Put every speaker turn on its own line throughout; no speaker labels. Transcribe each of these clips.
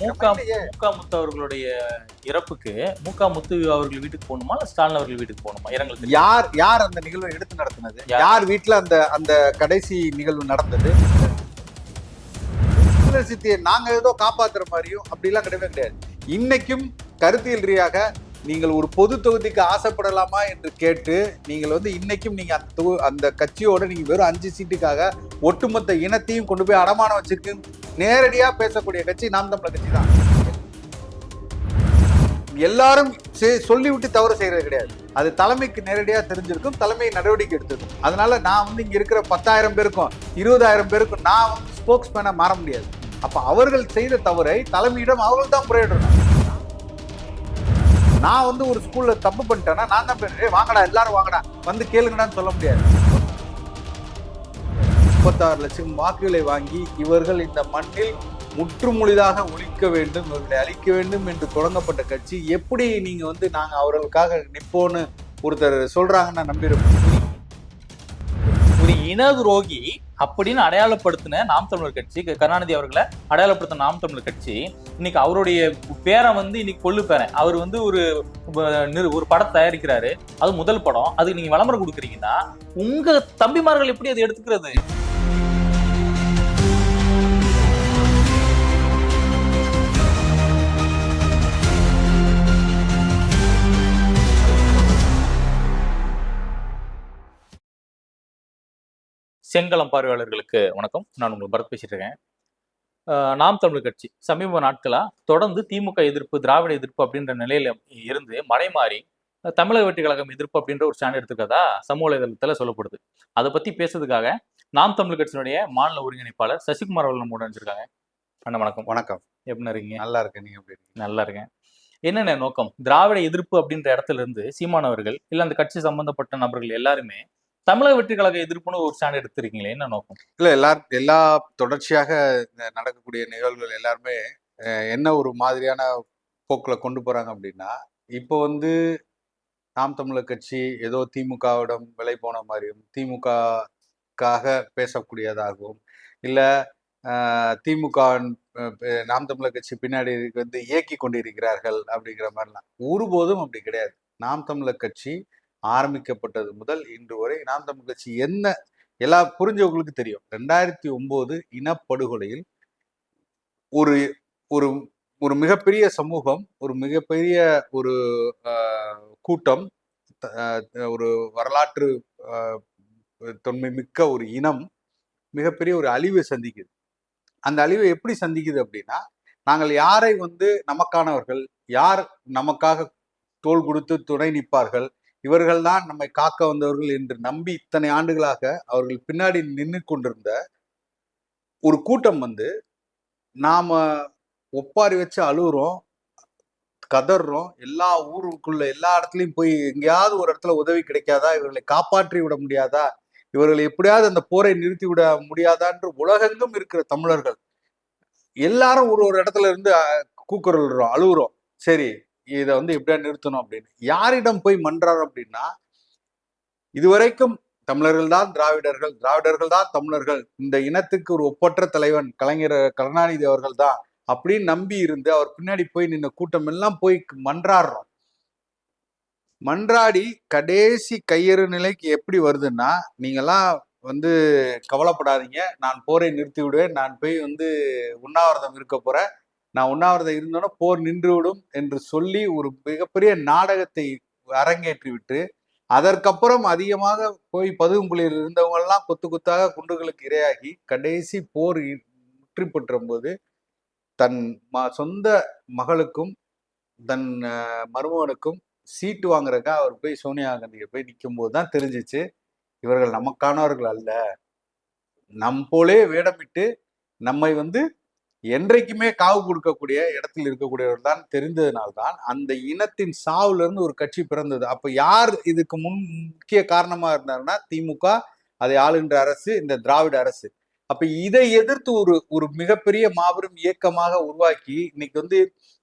மூக்கா மூக்கா முத்து அவர்களுடைய இறப்புக்கு மூக்கா முத்து அவர்கள் வீட்டுக்கு போகணுமா? ஸ்டாலின் அவர்கள் வீட்டுக்கு போகணுமா? இரங்கல்?
யார் யார் அந்த நிகழ்வை எடுத்து நடத்தினது?
யார்?
வீட்ல அந்த அந்த கடைசி நிகழ்வு நடந்தது? யூனிவர்சிட்டியை நாங்க ஏதோ காப்பாத்துற மாதிரியும் அப்படிலாம் கிடையவே கிடையாது. இன்னைக்கும் கருத்தியல் ரீதியாக நீங்கள் ஒரு பொது தொகுதிக்கு ஆசைப்படலாமா என்று கேட்டு நீங்கள் வந்து இன்னைக்கும் நீங்கள் அந்த தொகு- அந்த கட்சியோட நீங்கள் வெறும் அஞ்சு சீட்டுக்காக ஒட்டுமொத்த இனத்தையும் கொண்டு போய் அடமானம் வச்சிருக்கு. நேரடியாக பேசக்கூடிய கட்சி நாம் தமிழர் கட்சி தான். எல்லாரும் சொல்லிவிட்டு தவறு செய்யறது கிடையாது. அது தலைமைக்கு நேரடியாக தெரிஞ்சிருக்கும் தலைமை நடவடிக்கை எடுத்திருக்கும். அதனால நான் வந்து இங்கே இருக்கிற பத்தாயிரம் பேருக்கும் இருபதாயிரம் பேருக்கும் நான் வந்து ஸ்போக்ஸ்மேனாக மாற முடியாது. அப்போ அவர்கள் செய்த தவறை தலைமையிடம் அவர்கள் தான் முறையிடணும். நான் வந்து ஒரு ஸ்கூல்ல தப்பு பண்ணிட்டேன்னா நான் தான் போய், வாங்கடா எல்லாரும் வாங்கடா. வந்து கேளுங்கடான்னு சொல்ல முடியாது. முப்பத்தாறு லட்சம் வாக்குகளை வாங்கி இவர்கள் இந்த மண்ணில் முற்றுமுழுதாக ஒழிக்க வேண்டும் இவர்களை அழிக்க வேண்டும் என்று தொடங்கப்பட்ட கட்சி எப்படி நீங்க வந்து நாங்க அவர்களுக்காக நிப்போன்னு ஒருத்தர் சொல்றாங்கன்னு நான் நம்பியிருப்பேன்
ஒரு இன துரோகி அப்படின்னு அடையாளப்படுத்தின நாம் தமிழர் கட்சி கருணாநிதி அவர்களை அடையாளப்படுத்தின நாம் தமிழர் கட்சி இன்னைக்கு அவருடைய பேரை வந்து இன்னைக்கு கொள்ளு பேரன். அவர் வந்து ஒரு ஒரு படம் தயாரிக்கிறாரு. அது முதல் படம். அதுக்கு நீங்க விளம்பரம் கொடுக்குறீங்கன்னா உங்க தம்பிமார்கள் எப்படி அதை எடுத்துக்கிறது? செங்கலம் பார்வையாளர்களுக்கு வணக்கம். நான் உங்கள் பரத் பேசிட்டு இருக்கேன் நாம் தமிழர் கட்சி சமீப நாட்களா தொடர்ந்து திமுக எதிர்ப்பு திராவிட எதிர்ப்பு அப்படின்ற நிலையில இருந்து மறைமாறி தமிழக வெற்றி கழகம் எதிர்ப்பு அப்படின்ற ஒரு ஸ்டாண்ட் எடுத்துக்கிறதா சமூக வலைதளத்துல சொல்லப்படுது. அதை பத்தி பேசுறதுக்காக நாம் தமிழர் கட்சியினுடைய மாநில ஒருங்கிணைப்பாளர் சசிகுமார் அவர்கள் நம்ம வச்சிருக்காங்க அண்ணா வணக்கம்.
வணக்கம்.
எப்படி இருக்கீங்க?
நல்லா இருக்கேன். நீங்க எப்படி இருக்கீங்க?
நல்லா இருக்கேன். என்னென்ன நோக்கம்? திராவிட எதிர்ப்பு அப்படின்ற இடத்துல இருந்து சீமானவர்கள் இல்ல அந்த கட்சி சம்பந்தப்பட்ட நபர்கள் எல்லாருமே தமிழக வெற்றி கழக எதிர்ப்புன்னு ஒரு ஸ்டாண்ட் எடுத்திருக்கீங்களே என்ன நோக்கம்?
இல்ல எல்லா எல்லா தொடர்ச்சியாக நடக்கக்கூடிய நிகழ்வுகள் எல்லாருமே அஹ், என்ன ஒரு மாதிரியான போக்குல கொண்டு போறாங்க அப்படின்னா இப்போ வந்து நாம் தமிழர் கட்சி ஏதோ திமுகவிடம் விலை போன மாதிரியும் திமுகக்காக பேசக்கூடியதாகவும் இல்ல திமுக நாம் தமிழர் கட்சி பின்னாடி வந்து இயக்கி கொண்டிருக்கிறார்கள் அப்படிங்கிற மாதிரிலாம். ஒருபோதும் அப்படி கிடையாது. நாம் தமிழர் கட்சி ஆரம்பிக்கப்பட்டது முதல் இன்று வரை நாம் தமிழர் கட்சி என்ன எல்லா புரிஞ்சவங்களுக்கு தெரியும். ரெண்டாயிரத்தி ஒன்பது இனப்படுகொலையில் ஒரு ஒரு ஒரு மிகப்பெரிய சமூகம் ஒரு மிகப்பெரிய ஒரு கூட்டம் த- ஒரு வரலாற்று தொன்மை மிக்க ஒரு இனம் மிகப்பெரிய ஒரு அழிவை சந்திக்குது. அந்த அழிவை எப்படி சந்திக்குது அப்படின்னா நாங்கள் யாரை வந்து நமக்கானவர்கள் யார் நமக்காக தோள் கொடுத்து துணை நிற்பார்கள் இவர்கள்தான் நம்மை காக்க வந்தவர்கள் என்று நம்பி இத்தனை ஆண்டுகளாக அவர்கள் பின்னாடி நின்று கொண்டிருந்த ஒரு கூட்டம் வந்து நாம் ஒப்பாரி வச்சு அழுகுறோம் கதறோம் எல்லா ஊருக்குள்ள எல்லா இடத்துலையும் போய் எங்கேயாவது ஒரு இடத்துல உதவி கிடைக்காதா? இவர்களை காப்பாற்றி விட முடியாதா? இவர்களை எப்படியாவது அந்த போரை நிறுத்தி விட முடியாதான்ற உலகெங்கும் இருக்கிற தமிழர்கள் எல்லாரும் ஒரு ஒரு இடத்துல இருந்து கூக்குறோம் கூக்குரல்றோம் அழுகுறோம். சரி இதை வந்து எப்படியா நிறுத்தணும் அப்படின்னு. யாரிடம் போய் மன்றார் அப்படின்னா இதுவரைக்கும் தமிழர்கள் தான் திராவிடர்கள் திராவிடர்கள் தான் தமிழர்கள். இந்த இனத்துக்கு ஒரு ஒப்பற்ற தலைவன் கலைஞர் கருணாநிதி அவர்கள் தான் அப்படின்னு நம்பி இருந்து அவர் பின்னாடி போய் நின்ன கூட்டம் எல்லாம் போய் மன்றாடுறோம். மன்றாடி கடைசி கையறு நிலைக்கு எப்படி வருதுன்னா நீங்கெல்லாம் வந்து கவலைப்படாதீங்க. நான் போரை நிறுத்தி விடுவேன் நான் போய் வந்து உண்ணாவிரதம் இருக்க போறேன். நான் உண்ணாவிரதம் இருந்தோன்னா போர் நின்றுவிடும் என்று சொல்லி ஒரு மிகப்பெரிய நாடகத்தை அரங்கேற்றி விட்டு அதற்கப்புறம் அதிகமாக போய் பதுவும் புள்ளியில் இருந்தவங்கள்லாம் கொத்து கொத்தாக குண்டுகளுக்கு இரையாகி கடைசி போர் முற்றி பெற்ற போது தன் ம சொந்த மகளுக்கும் தன் மருமகனுக்கும் சீட்டு வாங்குறக்கா அவர் போய் சோனியா காந்திக்கு போய் நிற்கும் போது தான் தெரிஞ்சிச்சு இவர்கள் நமக்கானவர்கள் அல்ல. நம் போலே வேடமிட்டு நம்மை வந்து என்றைக்குமே காவு கொடுக்கக்கூடிய இடத்தில் இருக்கக்கூடியவர் தான் தெரிந்ததுனால்தான் அந்த இனத்தின் சாவுல இருந்து ஒரு கட்சி பிறந்தது. அப்ப யார் இதுக்கு முன் முக்கிய காரணமா இருந்தாருன்னா திமுக அதை ஆளுகின்ற அரசு இந்த திராவிட அரசு. அப்ப இதை எதிர்த்து ஒரு ஒரு மிகப்பெரிய மாபெரும் இயக்கமாக உருவாக்கி இன்னைக்கு வந்து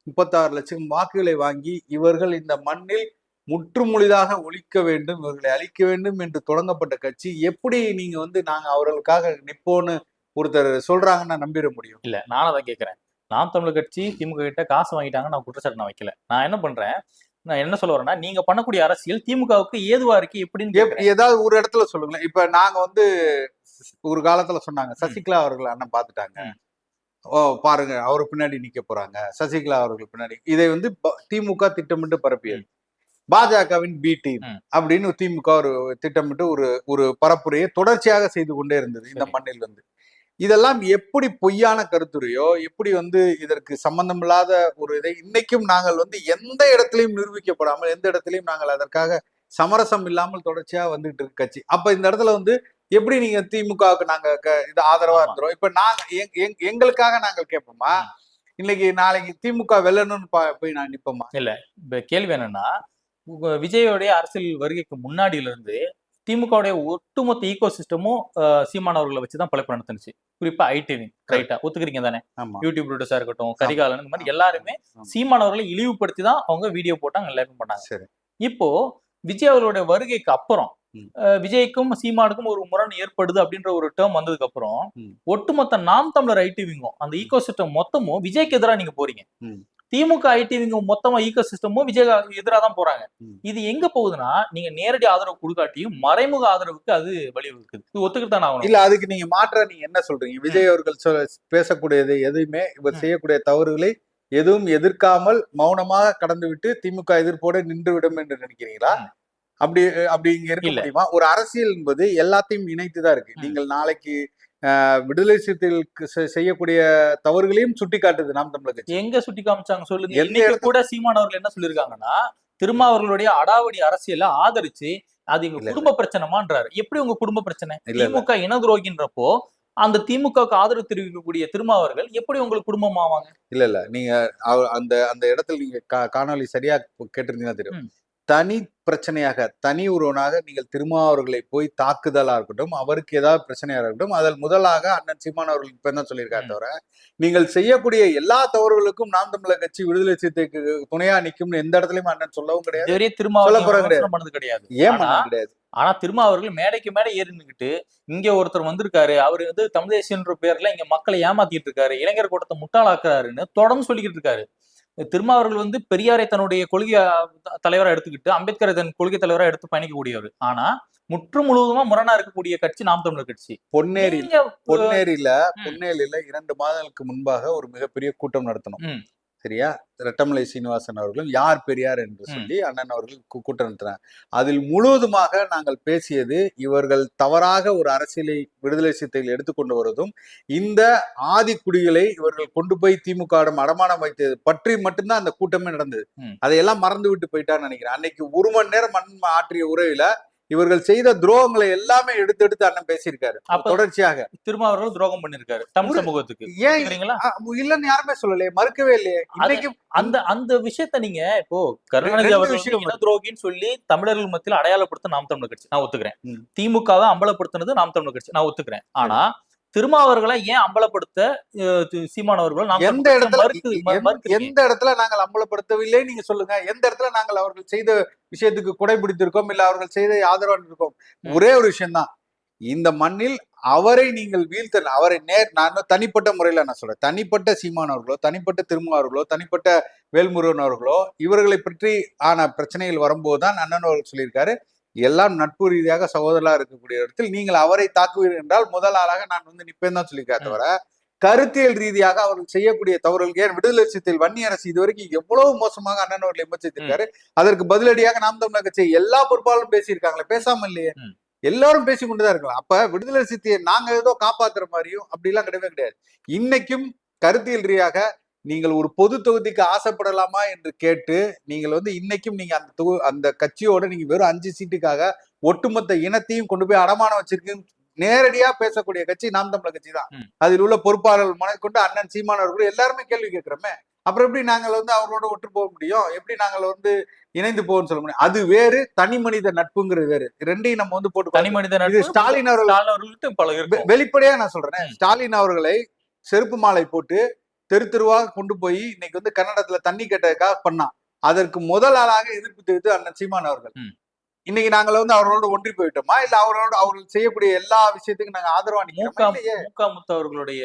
முப்பத்தாறு லட்சம் வாக்குகளை வாங்கி இவர்கள் இந்த மண்ணில் முற்றுமுழுதாக ஒழிக்க வேண்டும் இவர்களை அழிக்க வேண்டும் என்று தொடங்கப்பட்ட கட்சி எப்படி நீங்க வந்து நாங்க அவர்களுக்காக நிப்போன்னு ஒருத்தர் சொல்றாங்கன்னு நான் நம்பிட முடியும்.
இல்ல நானும் அதை கேட்கிறேன் நாம் தமிழர் கட்சி திமுக கிட்ட காசு வாங்கிட்டாங்க நான் குற்றச்சாட்டு நான் வைக்கல. நான் என்ன பண்றேன்? நான் என்ன சொல்ல வரேன்னா நீங்க பண்ணக்கூடிய அரசியல் திமுகவுக்கு ஏதுவா இருக்கு எப்படின்னு.
ஏதாவது ஒரு இடத்துல சொல்லுங்களேன். இப்ப நாங்க வந்து ஒரு காலத்துல சொன்னாங்க சசிகலா அவர்கள் அண்ணன் பாத்துட்டாங்க. ஓ பாருங்க அவர் பின்னாடி நிக்க போறாங்க. சசிகலா அவர்கள் பின்னாடி. இதை வந்து திமுக திட்டமிட்டு பரப்பியது. பாஜகவின் பி டீம். அப்படின்னு திமுக ஒரு திட்டமிட்டு ஒரு ஒரு பரப்புரையை தொடர்ச்சியாக செய்து கொண்டே இருந்தது இந்த. மண்ணில் வந்து. இதெல்லாம் எப்படி பொய்யான கருத்துரையோ எப்படி வந்து இதற்கு சம்பந்தமில்லாத ஒரு இதை இன்னைக்கும் நாங்கள் வந்து எந்த இடத்திலையும் நிரூபிக்கப்படாமல் எந்த இடத்திலையும் நாங்கள் அதற்காக சமரசம் இல்லாமல் தொடர்ச்சியா வந்துட்டு இருக்கு கட்சி அப்ப இந்த இடத்துல வந்து எப்படி நீங்க திமுகவுக்கு நாங்க க- இது ஆதரவா. இருந்துரும் இப்ப நாங்க எங்- எங்- எங்களுக்காக நாங்கள் கேட்போமா. இன்னைக்கு நாளைக்கு திமுக வெல்லணும்னு பா- போய் நான் நிப்போமா
இப்ப கேள்வி என்னன்னா விஜயோடைய அரசியல் வருகைக்கு முன்னாடியில இருந்து திமுகவுடைய ஒட்டுமொத்த ஈகோ சிஸ்டமும் சீமானவர்களை வச்சுதான் பழப்பு நடத்துனுச்சு குறிப்பா ஐடி ரைட்டா ஒத்துக்கிறீங்க தானே? யூடியூப் ப்ரூடஸா இருக்கட்டும் கரிகாலன் இந்த மாதிரி எல்லாருமே. சீமானவர்களை இழிவுபடுத்தி தான் அவங்க வீடியோ போட்டாங்க எல்லாருக்கும் பண்ணாங்க.
சரி.
இப்போ விஜய் அவர்களுடைய வருகைக்கு அப்புறம் விஜய்க்கும் சீமானுக்கும் ஒரு முரண் ஏற்படுது அப்படின்ற ஒரு டேர்ம் வந்ததுக்கு அப்புறம். ஒட்டுமொத்த நாம் தமிழர் ஐடிவிங்கும் அந்த ஈகோ சிஸ்டம் மொத்தமும் விஜய்க்கு எதிராக நீங்க போறீங்க. திமுக ஐடிவிங்க மொத்தமா ஈகோ சிஸ்டமும் விஜய் எதிராக தான் போறாங்க. இது எங்க போகுதுன்னா நீங்க நேரடி ஆதரவு கொடுக்காட்டியும் மறைமுக ஆதரவுக்கு அது வழிவகுக்குது இது ஒத்துக்கிட்டு ஆகணும்
இல்ல அதுக்கு நீங்க மாற்ற நீங்க என்ன சொல்றீங்க விஜய் அவர்கள் சொல் பேசக்கூடியது எதுவுமே இவர். செய்யக்கூடிய தவறுகளை எதுவும் எதிர்க்காமல் மௌனமாக கடந்து விட்டு திமுக எதிர்ப்போட நின்று விடும் என்று நினைக்கிறீங்களா. அப்படி அப்படி இங்க இருக்க. முடியுமா ஒரு அரசியல் என்பது எல்லாத்தையும் இணைத்துதான் இருக்கு. நீங்கள் நாளைக்கு விடுதலை சிறுத்தைகளுக்கு செய்யக்கூடிய தவறுகளையும் சுட்டி காட்டுது நாம் தமிழர் கட்சி.
எங்க சுட்டி காமிச்சாங்க சொல்லுங்க.
இடத்துல-
கூட சீமான் அவர்கள் என்ன சொல்லியிருக்காங்கன்னா திருமாவர்களுடைய அடாவடி அரசியலை ஆதரிச்சு அது எங்க. குடும்ப பிரச்சனைமான்றாரு எப்படி உங்க குடும்ப பிரச்சனை. திமுக இன துரோகின்றப்போ அந்த திமுகவுக்கு ஆதரவு தெரிவிக்கக்கூடிய திருமாவர்கள் எப்படி உங்களுக்கு குடும்பம் ஆவாங்க
இல்ல இல்ல. நீங்க அந்த அந்த இடத்துல நீங்க கா- காணொளி சரியா கேட்டிருந்தீங்கன்னா தெரியும். தனி பிரச்சனையாக தனி ஒருவனாக நீங்கள் திருமாவர்களை போய் தாக்குதலா இருக்கட்டும் அவருக்கு ஏதாவது பிரச்சனையா இருக்கட்டும் அதில் முதலாக அண்ணன் சீமான் அவர்கள் இப்ப என்ன சொல்லியிருக்காரு. தவிர நீங்கள் செய்யக்கூடிய எல்லா தவறுகளுக்கும் நாம் தமிழர் கட்சி விடுதலை சிறுத்தைக்கு துணையா நிக்கும்னு எந்த இடத்துலயும் அண்ணன் சொல்லவும் கிடையாது.
விமர்சனம் பண்ணது கிடையாது.
ஏன் கிடையாது?
ஆனா திருமாவர்கள் மேடைக்கு மேடை ஏறி நின்னுக்கிட்டு இங்க ஒருத்தர் வந்திருக்காரு அவரு வந்து தமிழ் தேசியன்ற பேர்ல இங்க மக்களை ஏமாத்திட்டு இருக்காரு இளைஞர் கூட்டத்தை முட்டாளாக்குறாருன்னு தொடர்ந்து சொல்லிக்கிட்டு இருக்காரு. திருமாவர்கள் வந்து பெரியாரை தன்னுடைய கொள்கை தலைவரா எடுத்துக்கிட்டு அம்பேத்கரை தன் கொள்கை தலைவரா எடுத்து பயணிக்கக்கூடியவர் ஆனா முற்று முழுவதுமா முரணா இருக்கக்கூடிய கட்சி நாம் தமிழர் கட்சி
பொன்னேரி பொன்னேரியில. பொன்னேரியில இரண்டு மாதங்களுக்கு முன்பாக ஒரு மிகப்பெரிய கூட்டம் நடத்தணும். சரியா? ரெட்டமலை சீனிவாசன் அவர்களும் யார் பெரியார்? என்று. சொல்லி அண்ணன் அவர்கள் கூ- கூட்டம் நடத்தினார் அதில் முழுவதுமாக நாங்கள் பேசியது இவர்கள் தவறாக ஒரு அரசியலை விடுதலை சிறுத்தைகள் எடுத்துக்கொண்டு வருவதும் இந்த ஆதிக்குடிகளை இவர்கள் கொண்டு போய் திமுகவிடம் அடமானம் வைத்தது பற்றி மட்டும்தான் அந்த கூட்டமே நடந்தது. அதையெல்லாம் மறந்து விட்டு போயிட்டான்னு நினைக்கிறேன். அன்னைக்கு ஒரு மணி நேரம் மண் ஆற்றிய உரையில இவர்கள் செய்த துரோகங்களை எல்லாமே எடுத்து எடுத்து அண்ணன் பேசியிருக்காரு. தொடர்ச்சியாக.
திருமாவர்கள் துரோகம் பண்ணிருக்காரு தமிழ் சமூகத்துக்கு.
ஏன் இல்லைன்னு யாருமே சொல்லலையே மறுக்கவே இல்லையே. இன்னைக்கு
அந்த அந்த விஷயத்த நீங்க இப்போ கருணாநிதி அவர்கள் துரோகின்னு சொல்லி தமிழர்கள் மத்தியில் அடையாளப்படுத்த நாம் தமிழர் கட்சி. நான் ஒத்துக்கிறேன். திமுக தான் அம்பலப்படுத்தினது நாம் தமிழர் கட்சி. நான் ஒத்துக்கிறேன். ஆனா திருமாவர்களை ஏன் அம்பலப்படுத்த சீமானவர்கள்
எந்த இடத்துல எந்த- இடத்துல நாங்கள் அம்பலப்படுத்தவில்லை? நீங்க சொல்லுங்க. எந்த இடத்துல நாங்கள் அவர்கள் செய்த விஷயத்துக்கு குடை பிடித்திருக்கோம் இல்ல அவர்கள் செய்த ஆதரவாக இருக்கோம். ஒரே ஒரு விஷயம்தான். இந்த மண்ணில் அவரை நீங்கள் வீழ்த்த அவரை நேர் நான் தனிப்பட்ட முறையில நான் சொல்றேன். தனிப்பட்ட சீமான் அவர்களோ தனிப்பட்ட திருமா அவர்களோ தனிப்பட்ட வேல்முருகன் அவர்களோ இவர்களை பற்றி ஆன பிரச்சனைகள் வரும்போது தான் அண்ணன் அவர்கள் சொல்லியிருக்காரு. எல்லாம் நட்பு ரீதியாக சகோதரா இருக்கக்கூடிய இடத்தில் நீங்கள் அவரை தாக்குவீர்கள் என்றால் முதல் ஆளாக நான் வந்து நிப்பேன் தான் சொல்லியிருக்காரு
ம்.
தவிர கருத்தியல் ரீதியாக அவர்கள் செய்யக்கூடிய தவறுகளுக்கு ஏன்? விடுதலை சிறுத்தைகள் வன்னி அரசு இதுவரைக்கும் எவ்வளவு மோசமாக அண்ணன் அவர்கள் விமர்சித்திருக்காரு அதற்கு பதிலடியாக நாம் தமிழர் கட்சி எல்லா பொறுப்பாளரும் பேசியிருக்காங்களே பேசாம இல்லையே. எல்லாரும் பேசி கொண்டுதான் இருக்கலாம். அப்ப விடுதலை சிறுத்தையை நாங்க ஏதோ காப்பாத்துற மாதிரியும் அப்படிலாம் கிடையவே கிடையாது. இன்னைக்கும் கருத்தியல் ரீதியாக நீங்கள் ஒரு பொது தொகுதிக்கு ஆசைப்படலாமா என்று கேட்டு நீங்கள் வந்து இன்னைக்கும் நீங்க அந்த தொகு அந்த கட்சியோட நீங்க வெறும் அஞ்சு சீட்டுக்காக ஒட்டுமொத்த இனத்தையும் கொண்டு போய் அடமானம் வச்சிருக்கீங்க நேரடியா பேசக்கூடிய கட்சி நாம் தமிழர் கட்சி தான். அதில் உள்ள பொறுப்பாளர்கள் முதற்கொண்டு அண்ணன் சீமான் அவர்கள் எல்லாருமே கேள்வி கேட்கிறோமே. அப்புறம் எப்படி நாங்கள் வந்து அவர்களோட ஒற்று போக முடியும்? எப்படி நாங்கள் வந்து இணைந்து போவோம்னு சொல்ல முடியும்? அது வேறு தனி மனித நட்புங்கிறது வேறு. ரெண்டையும் நம்ம வந்து போட்டு
தனி மனித
இது ஸ்டாலின் அவர்கள் வெளிப்படையா நான் சொல்றேன். ஸ்டாலின் அவர்களை செருப்பு மாலை போட்டு தெரு தெருவாக கொண்டு போய் இன்னைக்கு வந்து கன்னடத்துல தண்ணி கேட்டதுக்காக பண்ணான் அதற்கு முதல் ஆளாக எதிர்ப்பு தெரிவித்து அண்ணன் சீமான் அவர்கள். இன்னைக்கு நாங்கள் வந்து அவர்களோட ஒன்றி போயிட்டோமா இல்ல அவர்களோட அவர்கள் செய்யக்கூடிய எல்லா விஷயத்துக்கும் நாங்க ஆதரவா
மூகா
நிக்கிறோமா இல்லையே
மூகா முத்து அவர்களுடைய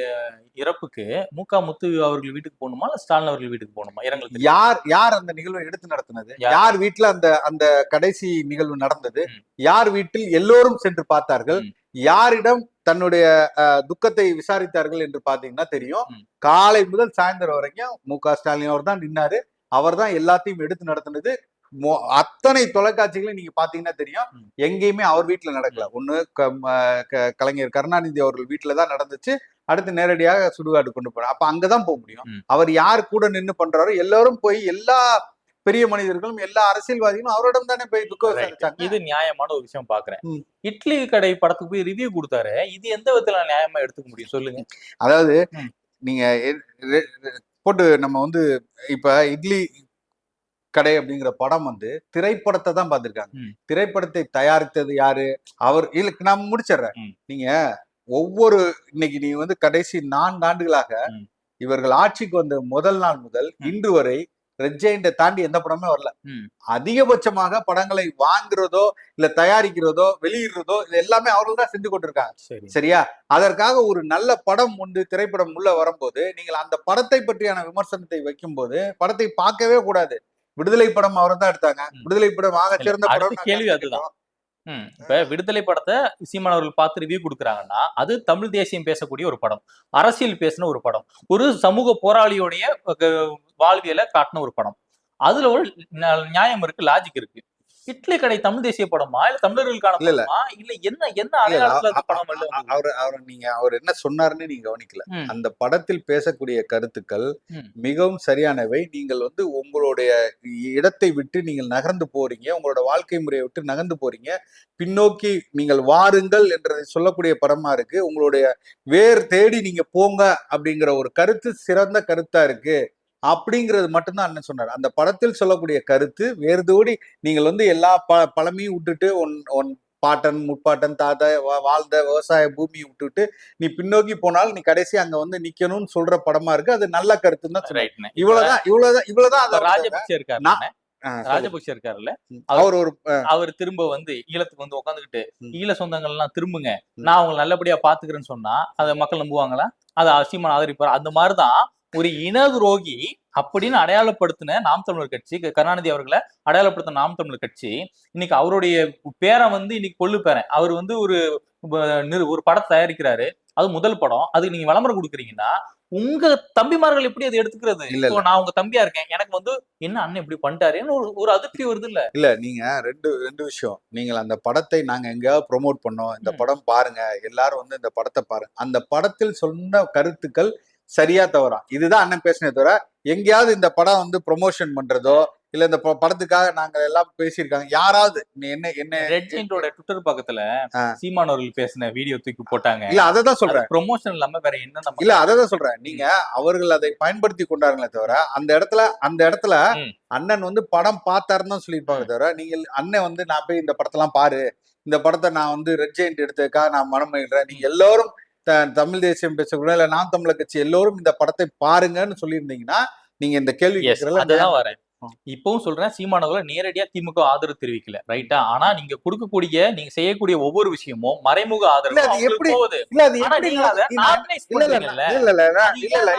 இறப்புக்கு மூகா முத்து அவர்கள் வீட்டுக்கு போகணுமா இல்ல ஸ்டாலின் அவர்கள் வீட்டுக்கு போகணுமா இரங்கல்?
யார் யார் அந்த நிகழ்வை எடுத்து நடத்தினது
யார்?
வீட்டுல அந்த அந்த கடைசி நிகழ்வு நடந்தது. யார் வீட்டில் எல்லோரும் சென்று பார்த்தார்கள். யாரிடம் தன்னுடைய துக்கத்தை விசாரித்தார்கள் என்று பாத்தீங்கன்னா தெரியும். காலை முதல் சாயந்தரம் வரைக்கும் மு க. ஸ்டாலின் அவர் தான் நின்னாரு. அவர் தான் எல்லாத்தையும் எடுத்து நடத்தினது. அத்தனை தொலைக்காட்சிகளையும் நீங்க பாத்தீங்கன்னா தெரியும். எங்கேயுமே அவர் வீட்டுல நடக்கல. ஒண்ணு கலைஞர் கருணாநிதி அவர்கள் வீட்டுல தான் நடந்துச்சு. அடுத்து நேரடியாக சுடுகாடு கொண்டு போறாரு அப்ப அங்கதான் போக முடியும். அவர் யார் கூட நின்னு பண்றாரோ எல்லாரும் போய் எல்லா பெரிய மனிதர்களும் எல்லா அரசியல்வாதிகளும் அவரிடம் தானே போய் துக்க
Right.
விசாரிச்சாங்க
இது நியாயமான ஒரு விஷயம் பாக்குறேன். இட்லி கடை படத்துக்கு போய் ரிவ்யூ கொடுத்தாரு இது எந்த விதத்துல நியாயமா எடுத்துக்க முடியும் சொல்லுங்க
அதாவது. நீங்க போட்டு நம்ம வந்து இப்ப இட்லி கடை அப்படிங்கிற படம் வந்து திரைப்படத்தை தான் பார்த்திருக்காங்க. திரைப்படத்தை தயாரித்தது யாரு அவர் இல்ல நான் முடிச்சிடுறேன். நீங்க ஒவ்வொரு இன்னைக்கு நீ வந்து கடைசி நான்கு ஆண்டுகளாக. இவர்கள் ஆட்சிக்கு வந்த முதல் நாள் முதல். இன்று வரை ரெட் ஜெயிண்ட தாண்டி எந்த படமே வரல. அதிகபட்சமாக படங்களை வாங்குறதோ இல்ல தயாரிக்கிறதோ வெளியிடுறதோ இது எல்லாமே அவர்கள் தான் செஞ்சு கொண்டிருக்காங்க.
சரி.
சரியா? அதற்காக ஒரு நல்ல படம் ஒன்று திரைப்படம் உள்ள வரும்போது நீங்கள் அந்த படத்தை பற்றியான விமர்சனத்தை வைக்கும்போது படத்தை பார்க்கவே கூடாது. விடுதலை படம் அவரை தான் எடுத்தாங்க. விடுதலை படம் ஆக சிறந்த படம்
கேள்வி அதுதான். இப்ப விடுதலை படத்தை சீமான் அவர்கள் பார்த்து ரிவ்யூ கொடுக்குறாங்கன்னா அது தமிழ் தேசியம் பேசக்கூடிய ஒரு படம். அரசியல் பேசின ஒரு படம். ஒரு சமூக போராளியோடைய வாழ்வியலை காட்டின ஒரு படம். அதுல ஒரு நியாயம் இருக்கு லாஜிக் இருக்கு. இட்லி கடை தமிழ் தேசிய படமா? இல்ல தமிழர்களுக்கான
இல்ல, இல்ல.
படமா? இல்ல என்ன என்ன அடையாளத்துல படம்
அவர் அவர் நீங்க அவர் என்ன சொன்னாருன்னு நீங்க கவனிக்கல. அந்த படத்தில் பேசக்கூடிய கருத்துக்கள். மிகவும் சரியானவை. நீங்கள் வந்து உங்களுடைய இடத்தை விட்டு நீங்கள் நகர்ந்து போறீங்க. உங்களோட வாழ்க்கை முறையை விட்டு நகர்ந்து போறீங்க. பின்னோக்கி நீங்கள் வாருங்கள் என்றதை சொல்லக்கூடிய படமா இருக்கு. உங்களுடைய வேர் தேடி நீங்க போங்க அப்படிங்கிற ஒரு கருத்து சிறந்த கருத்தா இருக்கு. அப்படிங்கிறது மட்டும்தான் அண்ணன் சொன்னார். அந்த படத்தில் சொல்லக்கூடிய கருத்து வேறு தோடி நீங்கள் வந்து எல்லா ப பழமையும் விட்டுட்டு ஒன் ஒன் பாட்டன் முப்பாட்டன் தாத்தா வாழ்ந்த விவசாய பூமியை விட்டுட்டு நீ பின்னோக்கி போனால் நீ கடைசி அங்க வந்து நிக்கணும்னு சொல்ற படமா இருக்கு. அது நல்ல கருத்துன்னு தான். இவ்வளவுதான் இவ்வளவுதான் இவ்வளவுதான் அது
ராஜபக்சே இருக்காரு. ராஜபக்சே இருக்காருல்ல?
அவர் ஒரு
அவர் திரும்ப வந்து ஈழத்துக்கு வந்து உட்காந்துக்கிட்டு. ஈழ சொந்தங்கள் எல்லாம் திரும்புங்க. நான் அவங்களை நல்லபடியா பாத்துக்கிறேன்னு சொன்னா அதை மக்கள் நம்புவாங்களா? அதை அசீமான் ஆதரிப்பார்? அந்த மாதிரிதான் ஒரு இன துரோகி அப்படின்னு அடையாளப்படுத்தின நாம் தமிழர் கட்சி கருணாநிதி அவர்களை அடையாளப்படுத்தின நாம் தமிழர் கட்சி. இன்னைக்கு அவருடைய பேரை வந்து இன்னைக்கு கொள்ளு பேரன். அவர் வந்து ஒரு ஒரு படத்தை தயாரிக்கிறாரு. அது முதல் படம். அதுக்கு நீங்க விளம்பரம் கொடுக்குறீங்கன்னா உங்க தம்பிமார்கள் எப்படி அதை எடுத்துக்கிறது?
இல்ல,
நான் உங்க தம்பியா இருக்கேன். எனக்கு வந்து என்ன அண்ணன் இப்படி பண்ணிட்டாருன்னு ஒரு ஒரு அதிருப்தி வருது இல்ல?
இல்ல நீங்க ரெண்டு ரெண்டு விஷயம். நீங்கள் அந்த படத்தை நாங்க எங்கேயாவது ப்ரோமோட் பண்ணோம். இந்த. படம் பாருங்க. எல்லாரும் வந்து இந்த படத்தை பாருங்க. அந்த படத்தில் சொன்ன கருத்துக்கள் சரியா தவறா. இதுதான் அண்ணன் பேசினே தவிர எங்கேயாவது இந்த படம் வந்து ப்ரொமோஷன் பண்றதோ இல்ல இந்த படத்துக்காக நாங்க எல்லாம் பேசியிருக்காங்க யாராவது என்ன என்ன
ரெட் ஜெயிண்டோட ட்விட்டர் பக்கத்துல. சீமான் அவர்கள் பேசின வீடியோ தூக்கி போட்டாங்க.
இல்ல அதை தான் சொல்றேன்.
ப்ரொமோஷன் இல்லாம வேற என்ன
இல்ல அதை தான் சொல்றேன். நீங்க அவர்கள் அதை பயன்படுத்தி கொண்டாருங்களே தவிர அந்த இடத்துல அந்த இடத்துல. அண்ணன் வந்து படம் பார்த்தாருன்னு தான் சொல்லியிருப்பாங்க தவிர நீங்கள் அண்ணன் வந்து நான் போய் இந்த படத்தெல்லாம் பாரு. இந்த படத்தை நான் வந்து ரெட் ஜெயிண்ட் எடுத்ததுக்காக நான் மனம் மகிழ்றேன் நீங்க எல்லாரும் தமிழ் தேசியம் பேசக்கூட இல்ல நான் தமிழர் கட்சி எல்லோரும் இந்த படத்தை பாருங்கன்னு சொல்லியிருந்தீங்கன்னா நீங்க இந்த கேள்வி
அதுதான் வரேன். இப்பவும் சொல்றேன் சீமானவர்களை நேரடியா திமுக ஆதரவு தெரிவிக்கல ரைட்டா ஆனா நீங்க கொடுக்கக்கூடிய நீங்க செய்யக்கூடிய ஒவ்வொரு விஷயமும் மறைமுக ஆதரவு
இல்ல, அது எப்படி- இல்ல அது எப்படி
நீங்க
இல்ல, இல்ல இல்ல? இல்ல இல்ல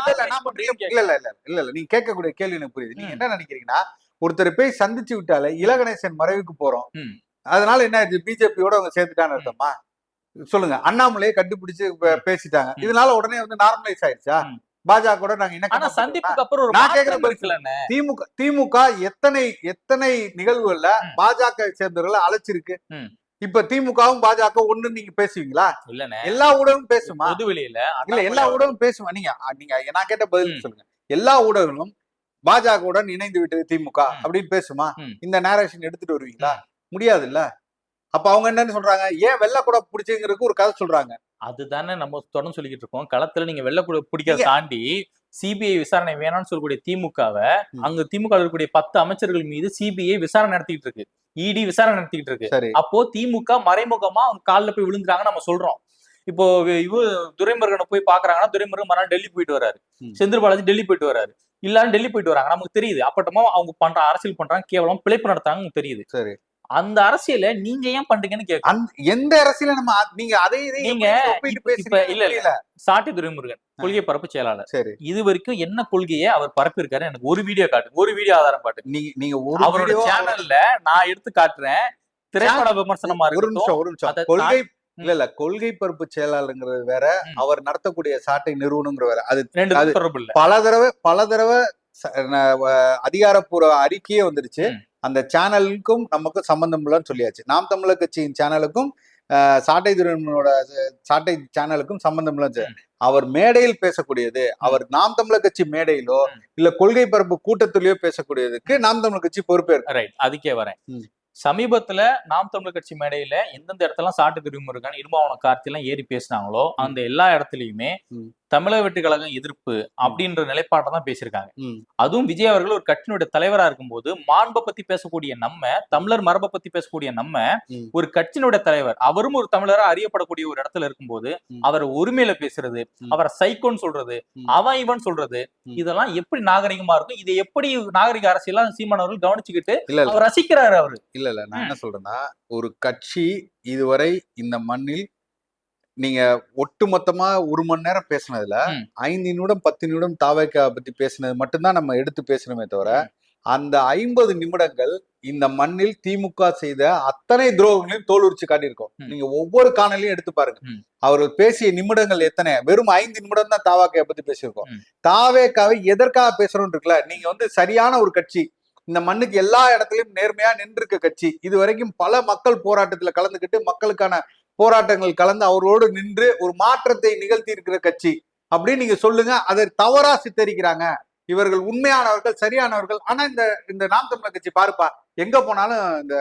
இல்ல இல்ல இல்ல நீங்க கேட்கக்கூடிய கேள்வி எனக்கு புரியுது. நீங்க. என்ன நினைக்கிறீங்கன்னா ஒருத்தர் போய் சந்திச்சு விட்டாலே இலகணேசன் மறைவுக்கு போறோம். அதனால என்ன ஆயிடுச்சு? பிஜேபியோட அவங்க சேர்த்துட்டான்னு அர்த்தமா? சொல்லுங்க. அண்ணாமலையை கண்டுபிடிச்சு பேசிட்டாங்க. இதனால உடனே வந்து நார்மலைஸ் ஆயிடுச்சா. பாஜக கூட நாங்க என்ன
சந்திப்புக்கு அப்புறம்
நான் கேக்குற பதில் திமுக திமுக எத்தனை எத்தனை நிகழ்வுகள்ல. பாஜக சேர்ந்தவர்களை அழைச்சிருக்கு. இப்ப திமுகவும் பாஜக ஒண்ணு நீங்க பேசுவீங்களா? எல்லா ஊடகமும் பேசுமா?
பொது வெளியில
இல்ல எல்லா ஊடகமும் பேசுமா? நீங்க நீங்க நான் கேட்ட பதில். சொல்லுங்க. எல்லா ஊடகங்களும் பாஜகவுடன் இணைந்து விட்டது திமுக. அப்படின்னு பேசுமா. இந்த நேரேஷன் எடுத்துட்டு வருவீங்களா? முடியாது இல்ல அப்ப அவங்க என்னன்னு சொல்றாங்க? ஏன் வெள்ளை கூட பிடிச்சுங்கிறதுக்கு ஒரு கதை சொல்றாங்க.
அதுதானே நம்ம தொடர்ந்து சொல்லிக்கிட்டு இருக்கோம். களத்துல நீங்க வெள்ள கூட பிடிக்கிறத தாண்டி சிபிஐ விசாரணை வேணாம்னு சொல்லக்கூடிய திமுகவை. அங்க திமுக இருக்கக்கூடிய பத்து அமைச்சர்கள் மீது சிபிஐ விசாரணை நடத்திட்டு இருக்கு. இடி விசாரணை நடத்திட்டு இருக்கு. அப்போ திமுக மறைமுகமா அவங்க கால்ல போய் விழுந்துறாங்க நம்ம சொல்றோம். இப்போ இவ துரைமுருகனை போய் பாக்குறாங்கன்னா துரைமுருகன் மறுநாள் டெல்லி போயிட்டு வராரு. செந்தில் பாலாஜி டெல்லி போயிட்டு வராரு. இல்லான்னு டெல்லி போயிட்டு வராங்க. நமக்கு தெரியுது. அப்பட்டமா அவங்க பண்ற அரசியல் பண்றாங்க. கேவலம் பிழைப்பு நடத்துறாங்க தெரியுது. அந்த அரசியல நீங்க ஏன் பண்றீங்கன்னு கேட்க
எந்த அரசியல நம்ம நீங்க அதை
நீங்க இல்ல, இல்ல. சாட்டி துரைமுருகன் கொள்கை பரப்பு செயலாளர்.
சரி.
இது வரைக்கும் என்ன கொள்கையை அவர் பரப்பியிருக்காரு? எனக்கு ஒரு வீடியோ காட்டு ஒரு வீடியோ ஆதாரம் காட்டு.
நீங்க நீங்க ஒரு
அவரோட சேனல்ல நான் எடுத்து காட்டுறேன். திரைப்பட விமர்சனமா
ஒரு நிமிஷம் ஒரு நிமிஷம். கொள்கை. இல்ல இல்ல. கொள்கை பரப்பு செயலாளருங்கிறது வேற. அவர் நடத்தக்கூடிய சாட்டை நிறுவனங்கிற வேற. அது
ரெண்டு தொடர்பு
பல தடவை பல தடவை அதிகாரப்பூர்வ அறிக்கையே வந்துருச்சு. அந்த சேனலுக்கும் நமக்கும் சம்பந்தம் இல்லைன்னு சொல்லியாச்சு நாம் தமிழர் கட்சியின் சேனலுக்கும் சாட்டை துறைமுகனோட சாட்டை சேனலுக்கும் சம்பந்தம் இல்லைன்னு
ம்.
அவர் மேடையில் பேசக்கூடியது அவர் நாம் தமிழர் கட்சி மேடையிலோ. இல்ல கொள்கை பரப்பு கூட்டத்திலேயோ பேசக்கூடியதுக்கு நாம் தமிழர் கட்சி பொறுப்பேற்கும்
ரைட் அதுக்கே வரேன். சமீபத்துல நாம் தமிழர் கட்சி மேடையில எந்தெந்த இடத்துல சாட்டு துரைமுருகன் இருமாவன கார்த்தி எல்லாம் ஏறி பேசினாங்களோ அந்த எல்லா இடத்துலயுமே. தமிழக வெற்றி கழகம் எதிர்ப்பு அப்படின்ற நிலைப்பாட்டை தான் பேசியிருக்காங்க. அதுவும் விஜய் அவர்கள் ஒரு கட்சியினுடைய தலைவரா இருக்கும்போது மாண்பை பத்தி பேசக்கூடிய நம்ம தமிழர் மரபை பத்தி பேசக்கூடிய நம்ம. ஒரு கட்சியினுடைய தலைவர் அவரும் ஒரு தமிழரா அறியப்படக்கூடிய ஒரு இடத்துல இருக்கும்போது. அவரை ஒருமையில பேசுறது. அவரை சைக்கோன்னு சொல்றது. அவன் இவன் சொல்றது. இதெல்லாம் எப்படி நாகரிகமா இருக்கும் இதை எப்படி நாகரிக அரசியலா சீமான் அவர்கள் கவனிச்சுக்கிட்டு ரசிக்கிறாரு அவரு
இல்ல இல்ல நான் என்ன சொல்றேன்னா ஒரு கட்சி இதுவரை இந்த மண்ணில் நீங்க ஒட்டுமொத்தமா ஒரு மணி நேரம் பேசுனதுல. ஐந்து நிமிடம் பத்து நிமிடம் தாவைக்கா பத்தி பேசுனது மட்டும்தான் நம்ம எடுத்து பேசணுமே தவிர. அந்த ஐம்பது நிமிடங்கள் இந்த மண்ணில் திமுக செய்த அத்தனை துரோகங்களையும் தோலுரிச்சு காட்டியிருக்கோம். நீங்க ஒவ்வொரு காணொலியும் எடுத்து பாருங்க. அவர்கள் பேசிய நிமிடங்கள் எத்தனை வெறும் ஐந்து நிமிடம் தான் தாவாக்கைய பத்தி பேசியிருக்கோம். தாவேக்காவை எதற்காக பேசுறோம் இருக்குல்ல நீங்க வந்து சரியான ஒரு கட்சி இந்த மண்ணுக்கு எல்லா இடத்துலயும் நேர்மையா நின்றுருக்க கட்சி இது வரைக்கும் பல மக்கள் போராட்டத்துல கலந்துக்கிட்டு மக்களுக்கான போராட்டங்கள் கலந்து அவரோடு நின்று ஒரு மாற்றத்தை நிகழ்த்தி இருக்கிற கட்சி. அப்படின்னு நீங்க சொல்லுங்க அதை தவறா சித்தரிக்கிறாங்க. இவர்கள் உண்மையானவர்கள் சரியானவர்கள். ஆனா இந்த இந்த நாம் தமிழர் கட்சி பாருப்பா எங்க போனாலும் இந்த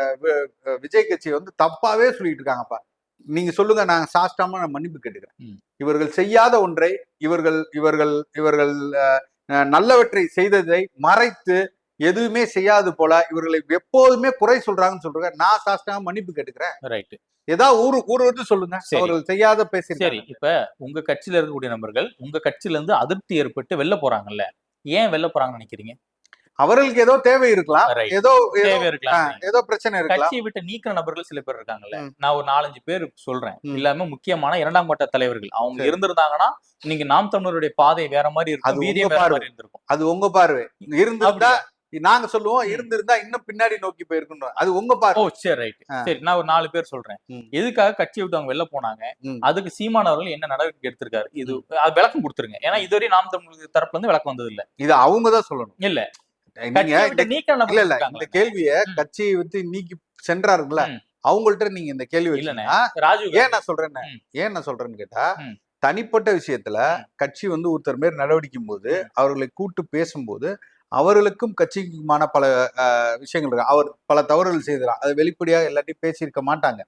விஜய் கட்சி வந்து தப்பாவே சொல்லிட்டு இருக்காங்கப்பா. நீங்க சொல்லுங்க நான் சாஸ்டாம நான் மன்னிப்பு கேட்டுக்கிறேன். இவர்கள் செய்யாத ஒன்றை இவர்கள் இவர்கள் இவர்கள் நல்லவற்றை செய்ததை மறைத்து எதுவுமே செய்யாது போல இவர்களை எப்போதுமே குறை சொல்றாங்கன்னு சொல்றாங்க நான் சாஸ்டாம மன்னிப்பு கேட்டுக்கிறேன்.
ரைட்
ஏதாவது ஊரு ஊர் வந்து சொல்லுங்க
சரி.
அவர்கள் செய்யாத
சரி
பேசியிருக்காங்க
இப்ப உங்க கட்சியில இருக்கக்கூடிய நபர்கள் உங்க கட்சியில இருந்து அதிருப்தி ஏற்பட்டு வெளில போறாங்கல்ல ஏன் வெளில போறாங்கன்னு நினைக்கிறீங்க
அவர்களுக்கு ஏதோ தேவை இருக்கலாம். ஏதோ
தேவை இருக்கலாம்
ஏதோ பிரச்சனை இருக்கலாம்
கட்சியை விட்டு நீக்கிற நபர்கள் சில பேர் இருக்காங்கல்ல. நான் ஒரு நாலஞ்சு பேர் சொல்றேன்
ம்.
எல்லாமே முக்கியமான இரண்டாம் கட்ட தலைவர்கள் அவங்க
சரி.
இருந்திருந்தாங்கன்னா நீங்க நாம் தமிழருடைய பாதை வேற மாதிரி
அது
இருக்கும்
உங்க
வீதியே வேற
பார்வை.
இருந்திருக்கும்
அது உங்க பார்வை இருந்திருந்தா நாங்க சொல்லுவோம். இருந்திருந்தா இன்னும் பின்னாடி நோக்கி போயிருக்கணும் அது உங்க
ஓ
பார்வை
சரி ரைட். சரி நான் ஒரு நாலு பேர் சொல்றேன். எதுக்காக கட்சியை விட்டு அவங்க வெளில போனாங்க. அதுக்கு சீமான் அவர்கள் என்ன நடவடிக்கை எடுத்திருக்காரு இது அது விளக்கம் கொடுத்துருங்க ஏன்னா இதுவரை நாம் தமிழ் தரப்புல இருந்து விளக்கம் வந்தது இல்ல
இது அவங்க தான் சொல்லணும்
இல்ல
இல்ல இல்ல இந்த கேள்விய. கட்சியை விட்டு நீக்கி சென்றாருங்களா. அவங்கள்ட்ட நீங்க இந்த கேள்வி. வச்சீங்கன்னா
ராஜீவ்
ஏன் நான் சொல்றேன்னு. ஏன் நான் சொல்றேன்னு கேட்டா. தனிப்பட்ட விஷயத்துல. கட்சி வந்து ஒருத்தர் மேல் நடவடிக்கும் போது. அவர்களை கூட்டு பேசும்போது அவர்களுக்கும் கட்சிக்குமான பல விஷயங்கள் இருக்கு அவர் பல தவறுகள் செய்தார் அதை வெளிப்படையா எல்லாத்தையும் பேசியிருக்க மாட்டாங்க.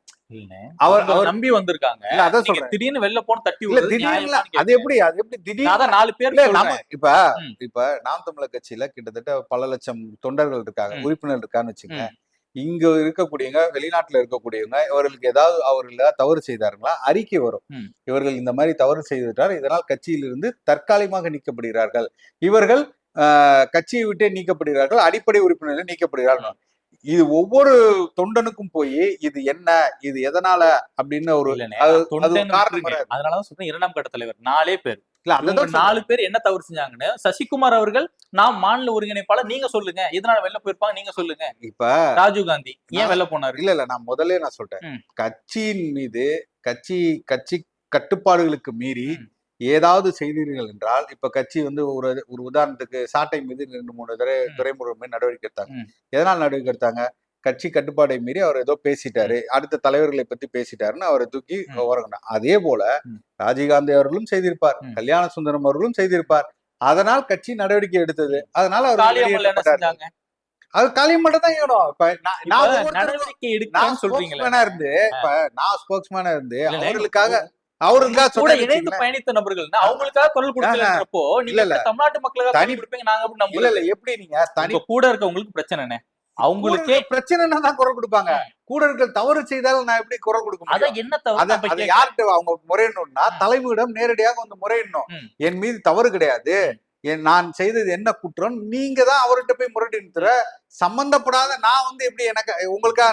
அவர் அவர்
நம்பி வந்திருக்காங்க
அதான் சொல்றேன்
திடீர்னு வெளில போன தட்டி
திடீர்னு அது. எப்படி அது எப்படி திடீர்னு
நாலு பேர்.
இப்ப. இப்ப நாம் தமிழர் கட்சியில கிட்டத்தட்ட பல லட்சம் தொண்டர்கள் இருக்காங்க. உறுப்பினர் இருக்கான்னு வச்சுங்க. இங்க இருக்கக்கூடியவங்க வெளிநாட்டுல இருக்கக்கூடியவங்க இவர்களுக்கு ஏதாவது அவர்கள் ஏதாவது தவறு செய்தார்களா அறிக்கை வரும். இவர்கள் இந்த மாதிரி தவறு செய்துவிட்டார் இதனால் கட்சியிலிருந்து தற்காலிகமாக நீக்கப்படுகிறார்கள் இவர்கள் கட்சியை விட்டே நீக்கப்படுகிறார்கள் அடிப்படை உறுப்பினர்கள் நீக்கப்படுகிறார்கள். இது ஒவ்வொரு தொண்டனுக்கும் போய் இது என்ன இது எதனால அப்படின்னு ஒரு.
அதனாலதான் சொல்றேன் இரண்டாம் கட்ட தலைவர் நாலே பேர். நாலு பேர் என்ன தவறு செஞ்சாங்கன்னு சசிகுமார் அவர்கள் நாம் மாநில ஒருங்கிணைப்பாளர் நீங்க சொல்லுங்க எதனால வெளில போயிருப்பாங்க நீங்க சொல்லுங்க.
இப்ப
ராஜீவ் காந்தி ஏன் வெளில போனாரு?
இல்ல இல்ல நான் முதல்ல நான்
ம்.
கட்சியின் மீது கட்சி கட்சி கட்டுப்பாடுகளுக்கு மீறி. ஏதாவது செய்தீர்கள் என்றால் இப்ப கட்சி வந்து ஒரு ஒரு உதாரணத்துக்கு சாட்டை மீது ரெண்டு மூணு தடவை
ம்.
துறைமுருகன் மீது நடவடிக்கை எடுத்தாங்க. எதனால் நடவடிக்கை எடுத்தாங்க? கட்சி கட்டுப்பாடை மீறி அவர் ஏதோ பேசிட்டாரு. அடுத்த தலைவர்களை பத்தி பேசிட்டாருன்னு அவரை தூக்கி
ம்.
ஓரங்கணும் அதே போல. ராஜீவ்காந்தி அவர்களும் செய்திருப்பார். கல்யாண சுந்தரம் அவர்களும் செய்திருப்பார். அதனால் கட்சி நடவடிக்கை எடுத்தது. அதனால அவர் அது காளியம் மட்டும் தான் இப்ப நான் நான் ஸ்போக்ஸ்மேனா இருந்து இப்ப நான் ஸ்போக்ஸ்மேனா இருந்து அவர்களுக்காக அவருக்காக
கூட இணைந்து. பயணித்த நபர்கள் அவங்களுக்காக குரல் கொடுக்கலன்றப்போ நீங்க
இல்ல,
தமிழ்நாட்டு மக்களுக்காக
தனி-
கொடுப்பீங்க நாங்க அப்படி
இல்ல எப்படி நீங்க தனி
கூட இருக்கவங்களுக்கு பிரச்சனைனே. அவங்களுக்கே
பிரச்சனைனா தான் குரல் கொடுப்பாங்க. கூட இருக்கிற தவறு செய்தாலும் நான் எப்படி குரல் கொடுக்க
அதான் என்ன தவறு.
யார்கிட்ட அவங்க முறையிடணும்னா. தலைமையிடம் நேரடியாக வந்து முறையிடணும். என் மீது தவறு கிடையாது. நான் செய்தது என்ன குற்றம்? நீங்க தான் அவர்கிட்ட போய் முரட்டி நிறுத்துற. சம்பந்தப்படாத நான் வந்து எப்படி எனக்கு உங்களுக்காக?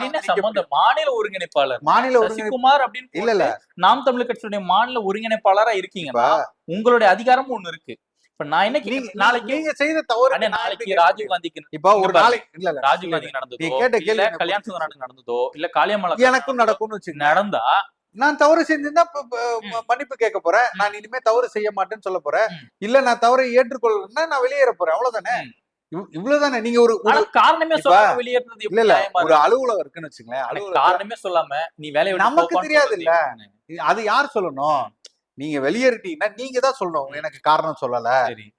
மாநில ஒருங்கிணைப்பாளர்.
மாநில ஒருங்கிணைப்பு
சசிகுமார் அப்படின்னு
இல்ல இல்ல.
நாம் தமிழர் கட்சியுடைய மாநில ஒருங்கிணைப்பாளரா இருக்கீங்கன்னா உங்களுடைய அதிகாரமும் ஒண்ணு இருக்கு. இப்ப நான் என்ன
நீங்க
நாளைக்கு
நீங்க செய்த தவறு
நாளைக்கு ராஜீவ் காந்திக்கு
இப்ப ஒரு. நாளைக்கு இல்ல
ராஜீவ் காந்திக்கு நடந்ததோ
கேட்ட கேள்வி
கல்யாண. சுந்தரானுக்கு நடந்ததோ இல்ல காளியம்மாள்
எனக்கும் நடக்கும்னு வச்சுக்கோங்க.
நடந்தா
நான் தவறு செஞ்சிருந்தா மன்னிப்பு கேட்க போறேன். நான் இனிமே தவறு செய்ய மாட்டேன்னு சொல்ல போறேன். இல்ல நான் தவறை ஏற்றுக்கொள்ளணும்னா நான் வெளியேற போறேன். அவ்வளவுதானே? இவ்வளவுதானே? நீங்க ஒரு
காரணமே சொல்லாம வெளியேறது
இல்ல இல்ல. ஒரு அலுவலகம் இருக்குன்னு வச்சுங்களேன்
காரணமே சொல்லாம நீ வேலையை
நமக்கு தெரியாது இல்ல. அது யார் சொல்லணும்? நீங்க வெளியேறிட்டீங்கன்னா நீங்க தான் சொல்லணும். எனக்கு காரணம் சொல்லல.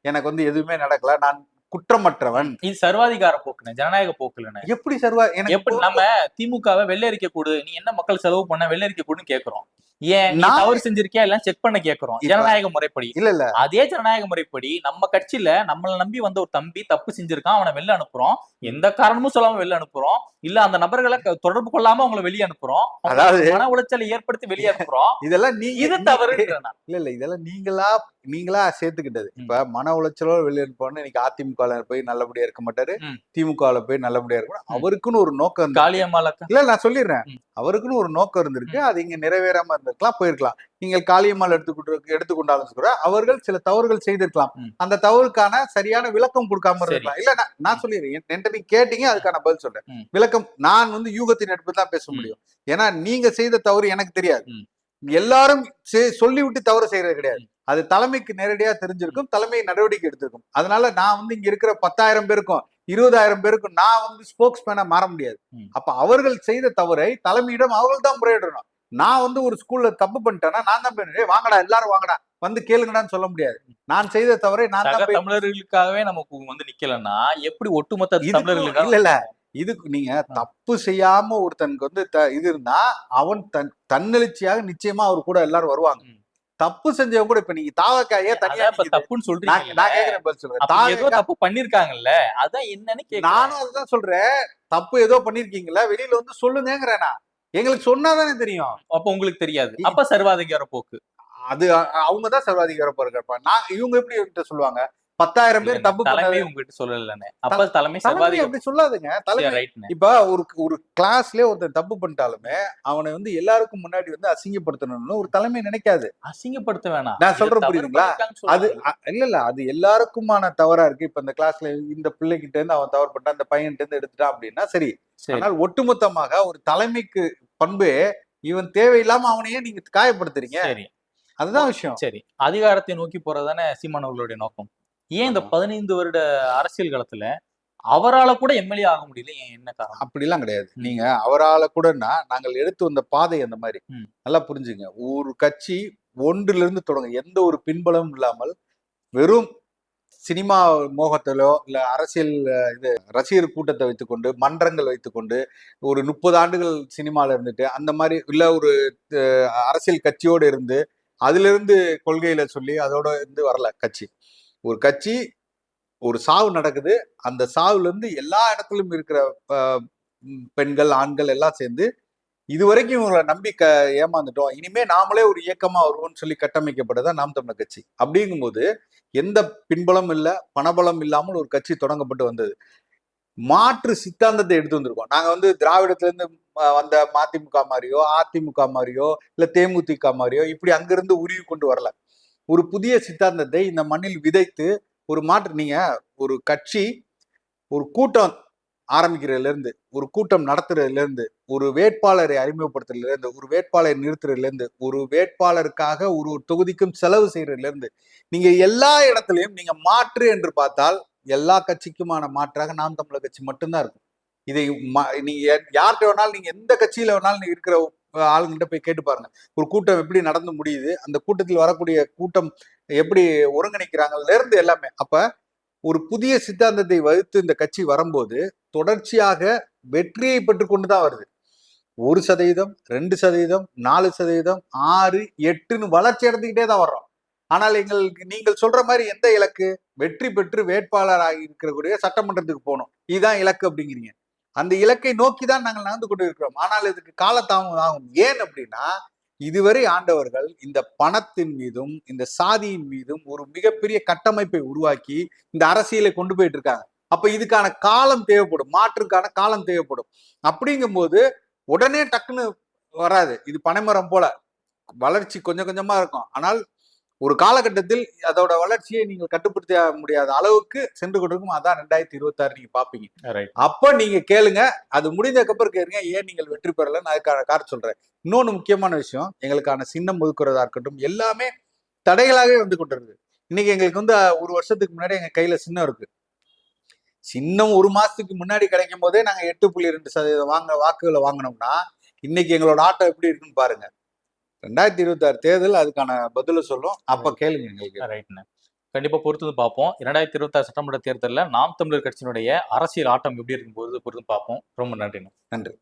எனக்கு வந்து எதுவுமே நடக்கல. நான் குற்றமற்றவன்.
இது சர்வாதிகார போக்குன்னு ஜனநாயக போக்குலன்னு
எப்படி சர்வா
எப்படி நம்ம திமுகவை வெள்ளரிக்க கூடு நீ என்ன மக்கள் செலவு பண்ண வெள்ளரிக்க கூடுன்னு கேக்குறோம். ஏன் நீ
நான்
தவறு செஞ்சிருக்கியா? எல்லாம் செக் பண்ண கேக்குறோம். ஜனநாயக முறைப்படி.
இல்ல இல்ல.
அதே ஜனநாயக முறைப்படி நம்ம கட்சியில நம்மள நம்பி வந்த ஒரு தம்பி தப்பு செஞ்சிருக்கான் அவனை வெளில அனுப்புறோம். எந்த காரணமும் சொல்லாம வெளில அனுப்புறோம். இல்ல அந்த நபர்களை தொடர்பு கொள்ளாம அவங்கள வெளியே அனுப்புறோம்.
அதாவது-
மன உளைச்சலை ஏற்படுத்தி வெளியே அனுப்புறோம்.
இதெல்லாம் நீங்க
இது தவறு
இல்ல இல்ல. இதெல்லாம் நீங்களா நீங்களா சேர்த்துக்கிட்டது. இப்ப மன உளைச்சலோட வெளியேற்போன்னு இன்னைக்கு அதிமுக போய் நல்லபடியா இருக்க மாட்டாரு. திமுக போய் நல்லபடியா இருக்க மாட்டாரு. அவருக்குன்னு ஒரு நோக்கம்
காளியம்மாளக்க.
இல்ல நான் சொல்லிடுறேன். அவருக்குன்னு ஒரு நோக்கம் இருந்திருக்கு. அது இங்க நிறைவேறாம இருந்திருக்கலாம் போயிருக்கலாம் நீங்கள் காளியம்மாள் எடுத்துக்கிட்டு எடுத்துக்கொண்டாலும் கூட அவர்கள் சில தவறுகள் செய்திருக்கலாம். அந்த தவறுக்கான சரியான விளக்கம் கொடுக்காம. இருக்கலாம் இல்ல நான் சொல்லிடுறேன் என்கிட்ட நீங்க கேட்டீங்க அதுக்கான பதில் சொல்றேன். விளக்கம் நான் வந்து யூகத்தின் எடுப்பு தான் பேச. முடியும் ஏன்னா நீங்க செய்த தவறு எனக்கு தெரியாது. எல்லாரும் சொல்லிவிட்டு தவறு செய்யறது கிடையாது அது தலைமைக்கு நேரடியா தெரிஞ்சிருக்கும் தலைமை நடவடிக்கை எடுத்திருக்கும் அதனால நான் வந்து இங்க இருக்கிற பத்தாயிரம் பேருக்கும் இருபதாயிரம் பேருக்கும் நான் வந்து ஸ்போக்ஸ் மேனா மாற முடியாது. அப்ப அவர்கள் செய்த தவறை தலைமையிடம் அவர்கள் தான் முறையிடணும் நான் வந்து ஒரு ஸ்கூல்ல தப்பு பண்ணிட்டேன்னா நான் தான் போய் "ஏய், வாங்கடா எல்லாரும் வாங்கடா. வந்து கேளுங்கடான்னு சொல்ல முடியாது. நான் செய்த தவறை நான் தான்
தமிழர்களுக்காகவே நமக்கு வந்து நிக்கலன்னா எப்படி ஒட்டுமொத்த
இதுக்கும்
தமிழர்களுக்காக
இல்ல இல்ல. இதுக்கு நீங்க தப்பு செய்யாம ஒருத்தனுக்கு வந்து இது இருந்தா அவன் தன் தன்னெழுச்சியாக நிச்சயமா அவர் கூட எல்லாரும் வருவாங்க. தப்பு செஞ்சவங்க கூட இப்ப நீங்க தாவக்காயே தனியா
இப்ப. தப்புன்னு சொல்றீங்க
நான் கேக்குறேன் பதில் சொல்றேன்.
ஏதோ தப்பு பண்ணிருக்காங்கல்ல அதான் என்னன்னு
நானும் அதுதான் சொல்றேன். தப்பு ஏதோ பண்ணிருக்கீங்களா வெளியில வந்து சொல்லுங்கிறேன் நான். எங்களுக்கு சொன்னாதானே தெரியும்.
அப்ப உங்களுக்கு தெரியாது. அப்ப சர்வாதிகார போக்கு.
அது அவங்க தான் சர்வாதிகார போறப்ப நான் இவங்க எப்படி சொல்லுவாங்க? பத்தாயிரம் பேர் தப்பு
தலைமை உங்ககிட்ட சொல்லலன்னு அப்ப தலைமை சர்வாதிகார
அப்படி சொல்லாதுங்க. தலைமை இப்ப ஒரு ஒரு கிளாஸ்லயே ஒருத்தன் தப்பு பண்ணிட்டாலுமே அவனை வந்து எல்லாருக்கும் முன்னாடி வந்து அசிங்கப்படுத்தணும்னு ஒரு தலைமை நினைக்காது.
அசிங்கப்படுத்த வேணாம்.
நான் சொல்றேன் புரியுதுங்களா? அது இல்ல இல்ல அது எல்லாருக்குமான தவறா இருக்கு. இப்ப இந்த கிளாஸ்ல இந்த பிள்ளைகிட்ட இருந்து அவன் தவறு பண்ணிட்டான் இந்த பையன்கிட்ட இருந்து எடுத்துட்டான் அப்படின்னா சரி. ஆனால் ஒட்டுமொத்தமாக ஒரு தலைமைக்கு பண்பு இவன் தேவையில்லாம அவனையே நீங்க காயப்படுத்துறீங்க.
சரி.
அதுதான் விஷயம்.
சரி. அதிகாரத்தை நோக்கி போறதுதானே சீமான் அவர்களுடைய நோக்கம்? ஏன் இந்த. பதினைந்து வருட அரசியல் காலத்துல அவரால கூட எம்எல்ஏ ஆக முடியல ஏன் என்ன காரணம்
அப்படிலாம் கிடையாது. நீங்க அவரால கூடனா நாங்கள் எடுத்து வந்த பாதை அந்த மாதிரி. நல்லா புரிஞ்சுங்க ஒரு கட்சி ஒன்றுல இருந்து தொடங்க எந்த ஒரு பின்பலமும் இல்லாமல் வெறும் சினிமா மோகத்திலோ இல்ல அரசியல் இது ரசிகர் கூட்டத்தை வைத்துக்கொண்டு மன்றங்கள் வைத்துக்கொண்டு ஒரு முப்பது ஆண்டுகள் சினிமால இருந்துட்டு அந்த மாதிரி இல்ல ஒரு அரசியல் கட்சியோடு இருந்து அதுல இருந்து கொள்கையில சொல்லி அதோட இருந்து வரல கட்சி ஒரு கட்சி ஒரு சாவு நடக்குது. அந்த சாவுல இருந்து எல்லா இடத்துலயும் இருக்கிற பெண்கள் ஆண்கள் எல்லாம் சேர்ந்து இதுவரைக்கும் இவங்களை நம்பி க ஏமாந்துட்டோம். இனிமே நாமளே ஒரு இயக்கமா வருவோம்னு சொல்லி கட்டமைக்கப்பட்டதா நாம் தமிழர் கட்சி. அப்படிங்கும்போது எந்த பின்பலம் இல்ல பணபலம் இல்லாமல் ஒரு கட்சி தொடங்கப்பட்டு வந்தது. மாற்று சித்தாந்தத்தை எடுத்து வந்திருக்கோம். நாங்க வந்து திராவிடத்துல இருந்து வந்த மதிமுக மாதிரியோ அதிமுக மாதிரியோ இல்ல தேமுதிக மாதிரியோ இப்படி அங்கிருந்து உருவி கொண்டு வரல. ஒரு புதிய சித்தாந்தத்தை இந்த மண்ணில் விதைத்து ஒரு மாற்று நீங்க ஒரு கட்சி ஒரு கூட்டம் ஆரம்பிக்கிறதுல இருந்து ஒரு கூட்டம் நடத்துறதுல இருந்து ஒரு வேட்பாளரை அறிமுகப்படுத்துறதுல இருந்து ஒரு வேட்பாளரை நிறுத்துறதுல இருந்து ஒரு வேட்பாளருக்காக ஒரு ஒரு தொகுதிக்கும் செலவு செய்யறதுல இருந்து எல்லா இடத்துலையும் நீங்கள் மாற்று என்று பார்த்தால் எல்லா கட்சிக்குமான மாற்றாக நாம் தமிழர் கட்சி மட்டும்தான் இருக்கும். இதை ம- நீங்க யார்கிட்ட வேணாலும் நீங்க எந்த கட்சியில வேணாலும் நீங்க இருக்கிற ஆளுங்கள்ட்ட போய் கேட்டு பாருங்க. ஒரு கூட்டம் எப்படி நடந்து முடியுது அந்த கூட்டத்தில் வரக்கூடிய கூட்டம் எப்படி ஒருங்கிணைக்கிறாங்கலேருந்து எல்லாமே. அப்ப ஒரு புதிய சித்தாந்தத்தை வகுத்து இந்த கட்சி வரும்போது தொடர்ச்சியாக வெற்றியை பெற்றுக்கொண்டு தான் வருது. ஒரு சதவீதம் ரெண்டு சதவீதம் நாலு சதவீதம் ஆறு எட்டுன்னு வளர்ச்சி அடைந்துக்கிட்டே தான் வர்றோம். ஆனால் எங்களுக்கு நீங்கள் சொல்ற மாதிரி எந்த இலக்கு? வெற்றி பெற்று வேட்பாளராக இருக்கக்கூடிய சட்டமன்றத்துக்கு போகணும். இதுதான் இலக்கு அப்படிங்கிறீங்க. அந்த இலக்கை நோக்கி தான் நாங்கள் நடந்து கொண்டு இருக்கிறோம் ஆனால் இதுக்கு காலதாமதம் ஆகும். ஏன் அப்படின்னா இதுவரை ஆண்டவர்கள் இந்த பணத்தின் மீதும் இந்த சாதியின் மீதும் ஒரு மிகப்பெரிய கட்டமைப்பை உருவாக்கி இந்த அரசியலை கொண்டு போயிட்டு இருக்காங்க அப்ப இதுக்கான காலம் தேவைப்படும் மாற்றுக்கான காலம் தேவைப்படும். அப்படிங்கும்போது உடனே டக்குன்னு வராது. இது பனைமரம் போல. வளர்ச்சி கொஞ்சம் கொஞ்சமா இருக்கும். ஆனால் ஒரு காலகட்டத்தில் அதோட வளர்ச்சியை நீங்கள் கட்டுப்படுத்த முடியாத அளவுக்கு சென்று கொண்டிருக்கும். அதான் ரெண்டாயிரத்தி இருபத்தாறு நீங்க பாப்பீங்க. அப்ப நீங்க கேளுங்க. அது முடிந்ததுக்கப்புறம் கேளுங்க. ஏன் நீங்கள் வெற்றி பெறலன்னு அதுக்கான காரணம் சொல்றேன். இன்னொன்னு முக்கியமான விஷயம் எங்களுக்கான சின்னம் ஒதுக்குறதா இருக்கட்டும் எல்லாமே தடைகளாகவே வந்து கொண்டிருக்கு இன்னைக்கு எங்களுக்கு வந்து ஒரு வருஷத்துக்கு முன்னாடி எங்க கையில சின்னம் இருக்கு. சின்னம் ஒரு மாசத்துக்கு முன்னாடி கிடைக்கும் போதே நாங்க எட்டு புள்ளி ரெண்டு சதவீதம் வாங்க வாக்குகளை வாங்கினோம்னா இன்னைக்கு எங்களோட ஆட்டம் எப்படி இருக்குன்னு பாருங்க. ரெண்டாயிரத்தி இருபத்தாறு தேர்தல் அதுக்கான பதில சொல்லும். அப்ப கேளுங்க எங்களுக்கு.
ரைட்ண்ணே கண்டிப்பா பொறுத்து பார்ப்போம். இரண்டாயிரத்தி இருபத்தாறு சட்டமன்ற தேர்தலில் நாம் தமிழர் கட்சியினுடைய அரசியல் ஆட்டம் எப்படி இருக்கும்போது பொறுத்து பார்ப்போம். ரொம்ப நன்றிண்ணே
நன்றி.